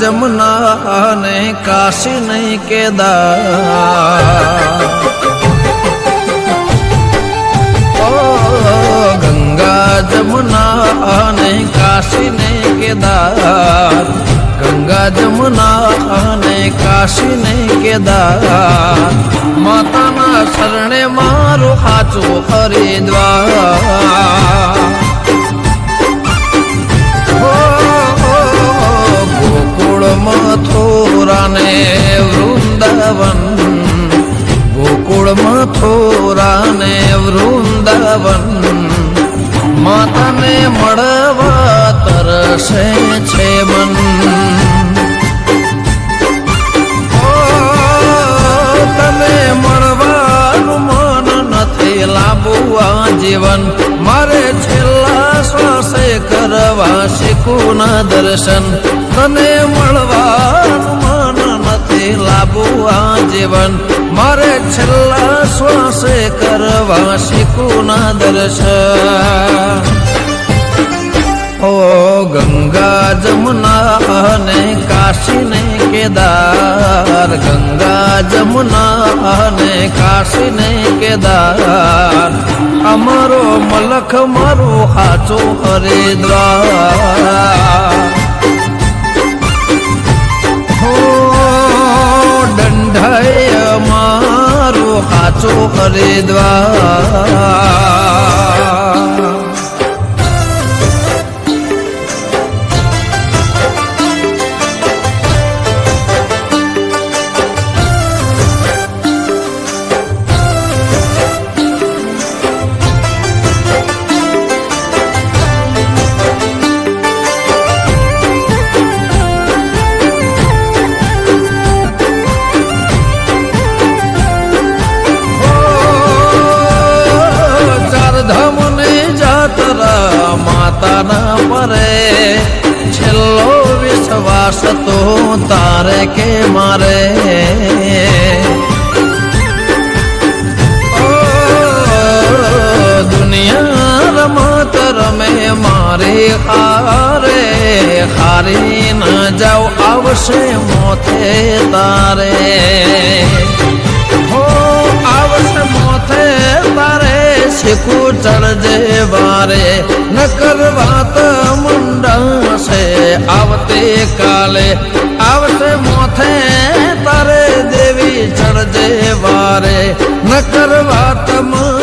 જમના ને કાશી નહીં કેદાર. ગંગા જમના ને કાશી નહીં કેદાર. ગંગા જમુના ને કાશી ને કેદાર. માતાના શરણે મારું હાચું હરિદ્વાર. વૃંદાવન, ગોકુળમાં મથુરા ને વૃંદાવન. માતાને મળવા તરસે છે મન. તમે મળવાનું મન નથી લાંબુ આ જીવન. મારે છેલ્લા શ્વાસે કરવા શીખું દર્શન. તને મળવાનું મન નથી લાંબુ આ જીવન મારે છેલ્લા શ્વાસે કરવા શીખું ના દર્શન ઓ ગંગા જમુના અને કાશી ને કેદાર ગંગા જમુના અને કાશી ને કેદાર અમારો મલખ મારું હાચો હરિદ્વાર મારું હાચો હરિદ્વાર માતાના પરે છેલ્લો વિશ્વાસ તો તારે કે મારે ઓ, દુનિયા રમત રમે મારી હારે હારી ન જાવ આવશે મોથે તારે હો આવશે મોથે તારે શીખું ચડજે વારે નકર વાત મુંડાશે આવતે કાલે આવશે મોથે તારે દેવી ચડજે વારે. ન કરવા મુંડાશે